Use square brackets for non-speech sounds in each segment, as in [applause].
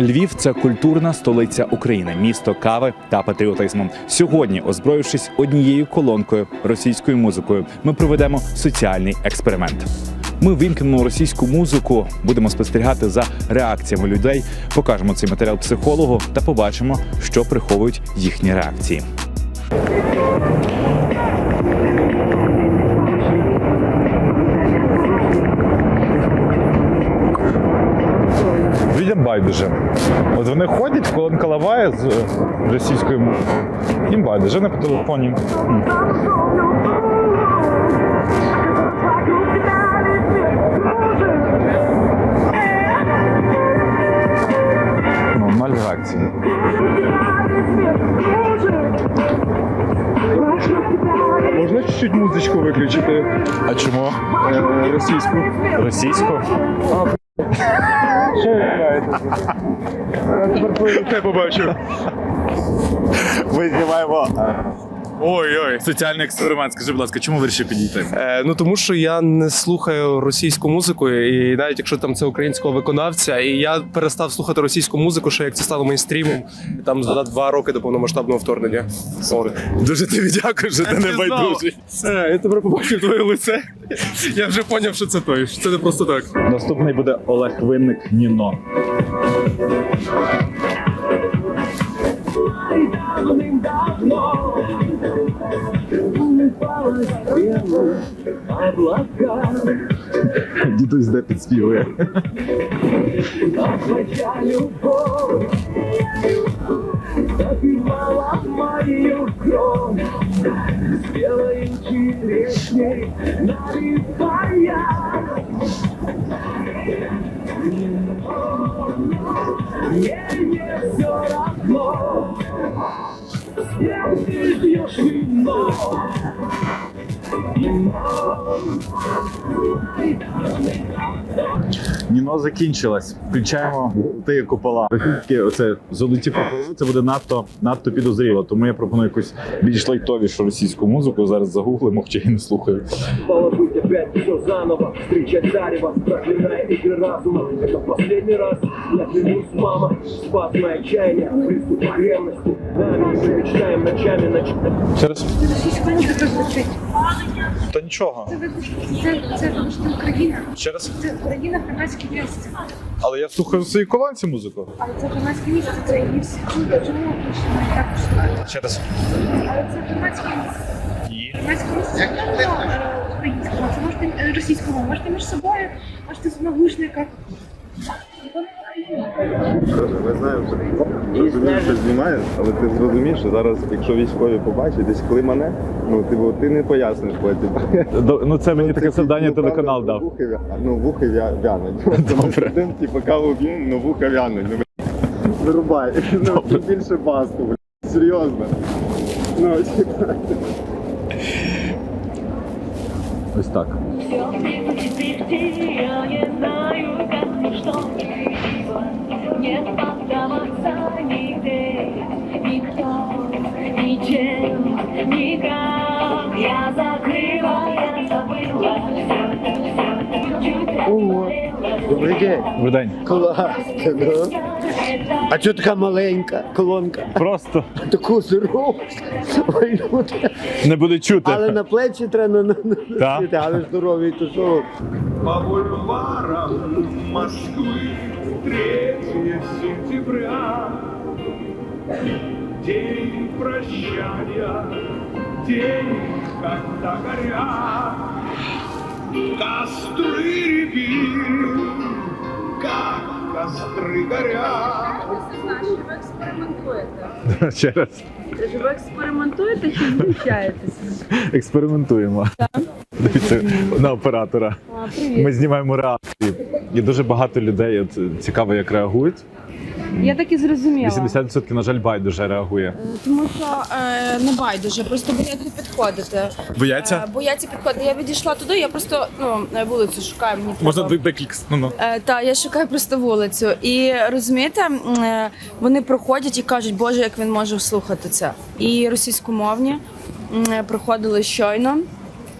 Львів це культурна столиця України, місто кави та патріотизму. Сьогодні, озброївшись однією колонкою російською музикою, ми проведемо соціальний експеримент. Ми вимкнемо російську музику, будемо спостерігати за реакціями людей, покажемо цей матеріал психологу та побачимо, що приховують їхні реакції. Байдуже. От вони ходять, колонка лаває з російською мовою. Їм байдуже, вони по телефоні. Ну, ноль реакції. Можна чуть-чуть музичку виключити А чому? е, російську? Російську? Що відбувається? Я тепер побачив. Ми знімаємо. Ой-ой. Соціальний експеримент. Скажи, будь ласка, чому вирішив підійти? Е, ну тому що я не слухаю російську музику, і навіть якщо там це українського виконавця, і я перестав слухати російську музику, ще як це стало мейнстрімом, там за два роки до повномасштабного вторгнення. От. Дуже тобі дякую, що ти не байдужий. Все, я тепер побачив твоє лице. Я вже зрозумів, що це той. що Це не просто так. Наступний буде Олег Винник Ніно. Дідусь де підспівує. Запивала мою кровь Сделай интересней Наливая Мне не Ніно закінчилась. Включаємо ти купола. Російські оце золоті куполи. Це буде надто надто підозріло. Тому я пропоную якусь більш лайтовішу російську музику. Зараз загуглимо, хоча я не слухаю. Положить опять все заново Встречать зарево, проклиная игры разума Это в последний раз, я клянусь, мама Спас мои отчаяние, приступ ревности Нами мы мечтаем ночами, ночами Через Російською мовою звучить. та нічого. Це це, це тому що Україна. раз? Це Україна громадське місце. але я слухаю в своїй колонці музику. Але це громадське місце, це і всі чому не так Ще раз. Але це громадське місце. і Громадське місце це не е, українського, це можете е, російського, можете між собою, можете в навушниках. Ми знаємо, що розумієш, що знімаєш, але ти зрозумієш, що зараз, якщо військові побачать, десь климане, ну ти, ти не поясниш потім. ну це мені таке завдання Ну, телеканал ну, дав. Вухи, ну, вухи вянуть. Добре. Тим, типу, каву п'ємо, ну вуха вянуть. Ну, Вирубай. Ну, це більше баску, блядь. Серйозно. Ну, типу. Ось так. Я не знаю, как что Не поддаваться нигде Никто, ничем, никак Я закрыла, я забыла О, добрий день. Добрий день. Класно, ну. А чого така маленька колонка? Просто Таку здорову. Ой, люди. не буде чути. Але на плечі треба на- на- Так. носити, але здоровий, то що? По бульварам Москвы 3 сентября День прощания, день, когда горят Костры рябин, как костры горят ви експериментуєте. [laughs] Ще раз Чи ви експериментуєте чи знущаєтеся? експериментуємо. Дивіться на оператора. А. Ми знімаємо реакції. І дуже багато людей от, цікаво, як реагують. Я так і зрозуміла. 80% на жаль, байдуже реагує. Тому що е, не байдуже, просто бояться підходити. Бояться? Е, бояться підходити. Я відійшла туди, я просто ну, е, вулицю шукаю. Мені Можна треба. декікс. Ну ну. Е, та я шукаю просто вулицю. І розумієте, е, вони проходять і кажуть, Боже, як він може слухати це. І російськомовні е, проходили щойно.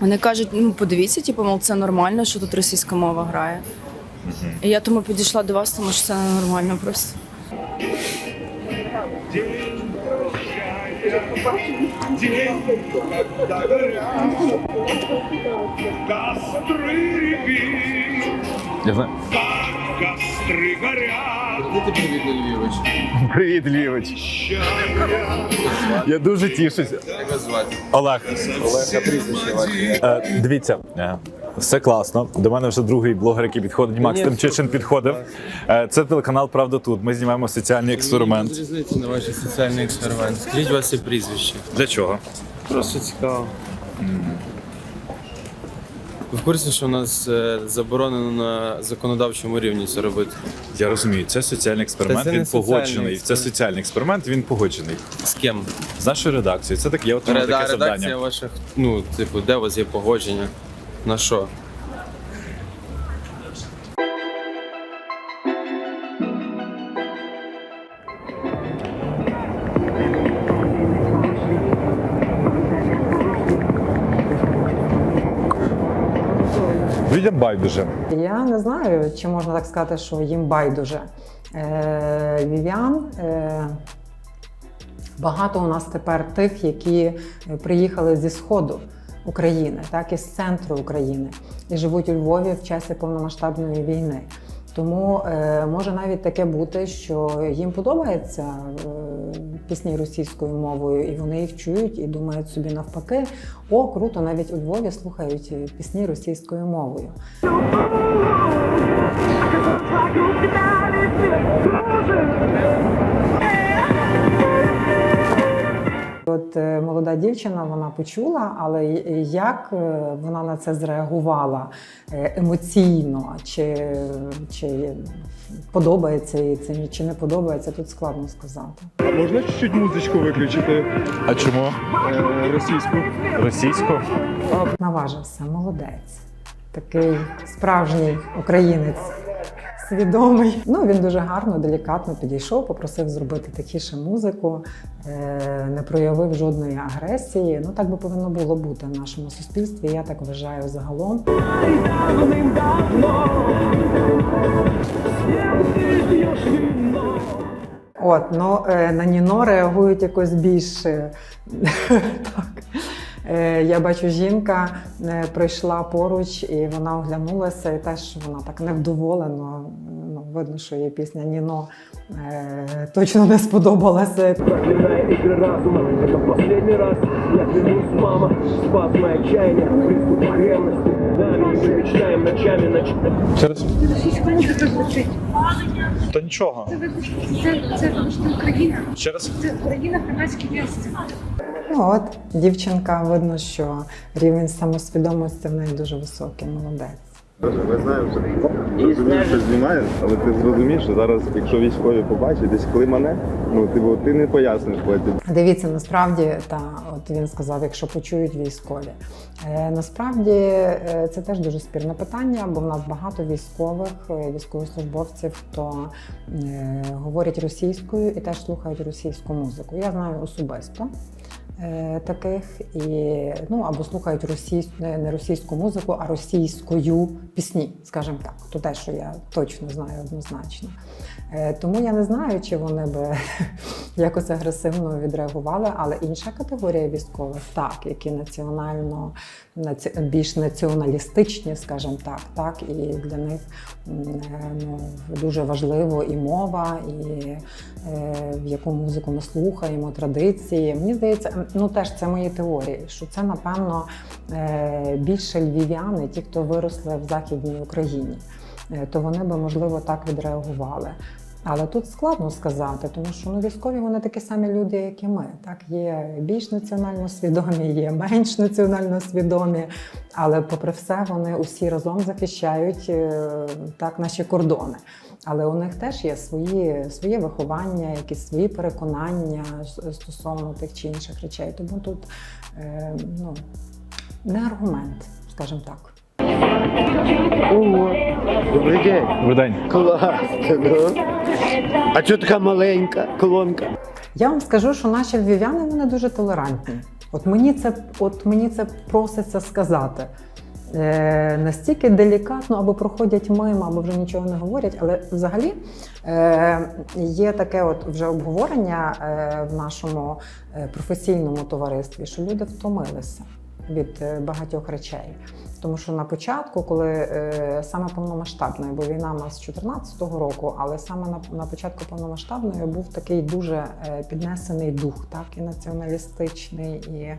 Вони кажуть, ну подивіться, типу, мов це нормально, що тут російська мова грає. І я тому підійшла до вас, тому що це нормально просто. Я знаю. Костри горять. Привіт, лівоч. Я дуже тішуся. Як вас звати? Олег. Олег, прізвище. Е, дивіться все класно. До мене вже другий блогер, який підходить. Макс Тимчичин підходив. Е, Це телеканал Правда тут. Ми знімаємо соціальний експеримент. Різниця на ваші соціальний експеримент. Скажіть ваше прізвище. Для чого? Просто цікаво. Ви в курсі, що у нас е, заборонено на законодавчому рівні це робити? Я розумію, це соціальний експеримент. Та це він погоджений. Це соціальний експеримент. Він погоджений З ким? з нашою редакцією. Це так. Я отримав Реда- таке редакція завдання. ваших, ну, типу, де у вас є погодження? На що? Людям байдуже. Я не знаю, чи можна так сказати, що їм байдуже. Е, Вів'ян. Е, багато у нас тепер тих, які приїхали зі сходу України, так і з центру України, і живуть у Львові в часі повномасштабної війни. Тому е, може навіть таке бути, що їм подобаються е, пісні російською мовою, і вони їх чують і думають собі навпаки: о, круто, навіть у Львові слухають е, пісні російською мовою. От е, молода дівчина вона почула, але як е, вона на це зреагувала е, емоційно, чи, чи подобається їй це, чи не подобається, тут складно сказати. Можна чуть-чуть музичку виключити А чому? російську? Російську? Наважився, молодець. Такий справжній українець. Свідомий. Ну він дуже гарно, делікатно підійшов, попросив зробити тихіше музику, е, не проявив жодної агресії. Ну так би повинно було бути в нашому суспільстві. Я так вважаю загалом. От, ну е, на Ніно реагують якось більш е, [laughs] так. Е, Я бачу, жінка е, прийшла поруч і вона оглянулася, і теж вона так невдоволено. Ну, видно, що її пісня Ніно е, точно не сподобалася. Проклиная игры разума, это в последний раз Я клянусь, мама, спазмы отчаяния Приступ ревности Нами мы мечтаем ночами ночами Через Російською мовою так звучить. то нічого. Це вибачте, це, це вибачте Україна. Через Це Україна громадське місце. Ну, от дівчинка, видно, що рівень самосвідомості в неї дуже високий, молодець. Ми знаємо, що розумієш, що знімає, але ти зрозумієш, що зараз, якщо військові побачать, десь коли мене, ну типу, ти не поясниш потім. Дивіться, насправді, та от він сказав, якщо почують військові. Е, насправді е, це теж дуже спірне питання, бо в нас багато військових, е, військовослужбовців, хто е, говорять російською і теж слухають російську музику. Я знаю особисто. Е, Таких і ну або слухають російсь... не російську музику, а російською пісні, скажімо так. То те, що я точно знаю однозначно. Е, Тому я не знаю, чи вони би [laughs] якось агресивно відреагували, але інша категорія військових, так, які національно наці- більш націоналістичні, скажімо так, так, і для них е, ну, дуже важливо і мова, і яку музику ми слухаємо, традиції. Мені здається, ну теж це мої теорії, що це напевно е, більше львів'яни, ті, хто виросли в Західній Україні. Е, То вони би можливо так відреагували. Але тут складно сказати, тому що ну, військові вони такі самі люди, як і ми. Так, є більш національно свідомі, є менш національно свідомі. Але попри все, вони усі разом захищають е, так наші кордони. Але у них теж є свої, своє виховання, якісь свої переконання стосовно тих чи інших речей. Тому тут е, ну, не аргумент, скажімо так. Добрий день. Добрий день. Клас. Ну. А чого така маленька колонка? Я вам скажу, що наші львів'яни вони дуже толерантні. От мені це, от мені це проситься сказати. Е, настільки делікатно або проходять мимо, або вже нічого не говорять. Але взагалі е, є таке от вже обговорення е, в нашому професійному товаристві, що люди втомилися від багатьох речей. Тому що на початку, коли е, саме повномасштабною, бо війна у нас з 2014 року, але саме на, на початку повномасштабної був такий дуже е, піднесений дух, так і націоналістичний, і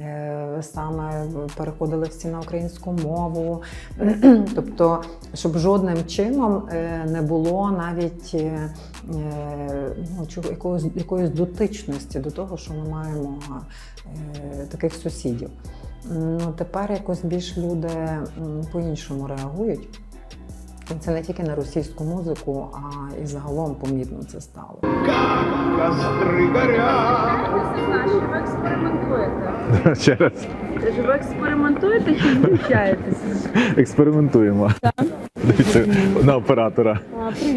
е, саме переходили всі на українську мову. [clears throat] тобто, щоб жодним чином е, не було навіть е, ну, якогось, якоїсь дотичності до того, що ми маємо е, таких сусідів. Ну, тепер якось більш люди по-іншому реагують. І це не тільки на російську музику, а і загалом помітно це стало. Ви експериментуєте. Ще раз Ви експериментуєте чи звучаєтеся? експериментуємо. Дивіться на оператора.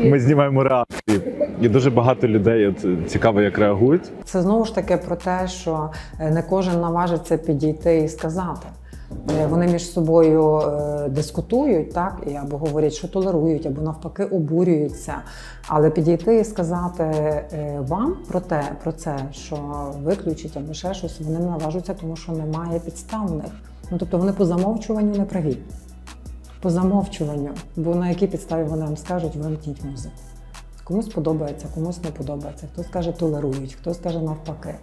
Ми знімаємо реакції. І дуже багато людей от, цікаво, як реагують. Це знову ж таки про те, що е, не кожен наважиться підійти і сказати. Е, Вони між собою е, дискутують, так, і або говорять, що толерують, або навпаки обурюються. Але підійти і сказати вам про те, про це, що виключить або ще щось, вони не наважуються, тому що немає підстав в них. Ну тобто вони по замовчуванню не праві. По замовчуванню, бо на якій підставі вони вам скажуть, вимкніть музику. Комусь подобається, комусь не подобається. Хтось каже толерують, хтось каже навпаки.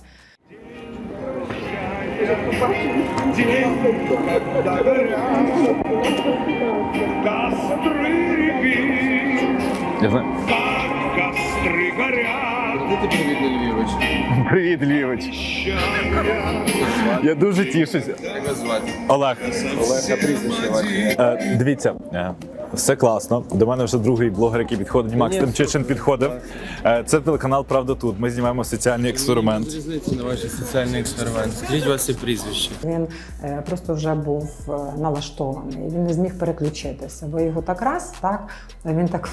Я Ти привіт, Львівич. Привіт, Лівич. Я дуже тішуся. Як звати? Олег. Олег, а прізвище ваше? Е, дивіться, е, все класно. До мене вже другий блогер, який підходить. Макс Тимчишин підходив. Е, це телеканал Правда тут. Ми знімаємо соціальний експеримент. Різниці на ваш соціальний експеримент. Скажіть ваше прізвище. Він е, просто вже був е, налаштований. Він не зміг переключитися. Ви його так раз, так він так.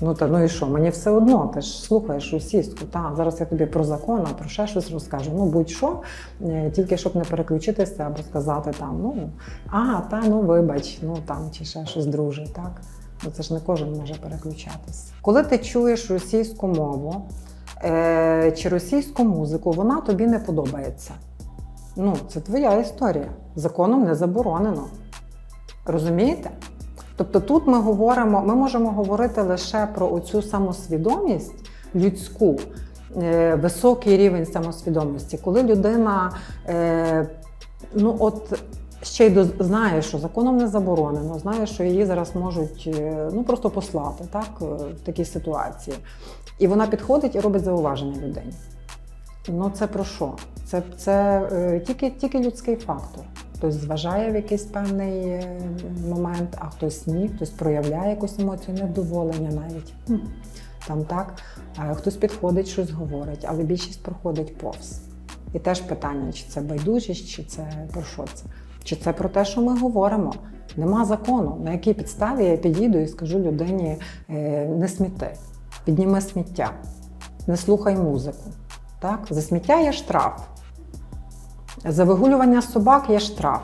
Ну та ну і що? Мені все одно, ти ж слухаєш російську. Та зараз я тобі про закон, а про ще щось розкажу. Ну будь-що, е, тільки щоб не переключитися або сказати там, ну а, та ну вибач, ну там чи ще щось друже, так. Ну це ж не кожен може переключатися. Коли ти чуєш російську мову е, чи російську музику, вона тобі не подобається. Ну, це твоя історія. Законом не заборонено. Розумієте? Тобто тут ми говоримо, ми можемо говорити лише про оцю самосвідомість людську, е, високий рівень самосвідомості, коли людина е, ну от ще й знає, що законом не заборонено, знає, що її зараз можуть е, ну просто послати так, в такій ситуації. І вона підходить і робить зауваження людині. Ну це про що? Це, це е, тільки, тільки людський фактор. Хтось зважає в якийсь певний е, момент, а хтось ні, хтось проявляє якусь емоцію, невдоволення навіть. Там так. А хтось підходить, щось говорить, але більшість проходить повз. І теж питання, чи це байдужість, чи це про що це? Чи це про те, що ми говоримо? Нема закону, на якій підставі я підійду і скажу людині е, не сміти, підніми сміття, не слухай музику. Так? За сміття є штраф. За вигулювання собак є штраф.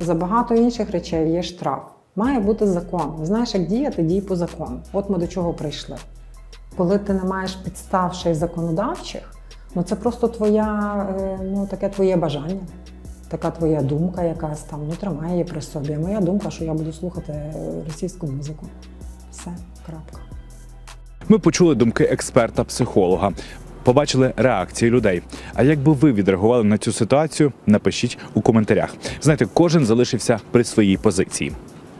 За багато інших речей є штраф. Має бути закон. Знаєш, як діяти, дій по закону. От ми до чого прийшли. Коли ти не маєш підстав ще й законодавчих, ну це просто твоя, е, ну, таке твоє бажання, така твоя думка якась там, ну тримай її при собі. Моя думка, що я буду слухати е, російську музику. Все, крапка. Ми почули думки експерта-психолога. Побачили реакції людей. А як би ви відреагували на цю ситуацію, напишіть у коментарях. Знаєте, кожен залишився при своїй позиції.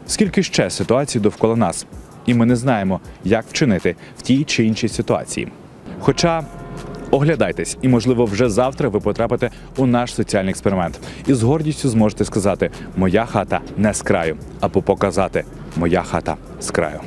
Скільки ще ситуацій довкола нас, і ми не знаємо, як вчинити в тій чи іншій ситуації. Хоча оглядайтесь, і можливо, вже завтра ви потрапите у наш соціальний експеримент, і з гордістю зможете сказати: Моя хата не з краю, або показати Моя хата з краю.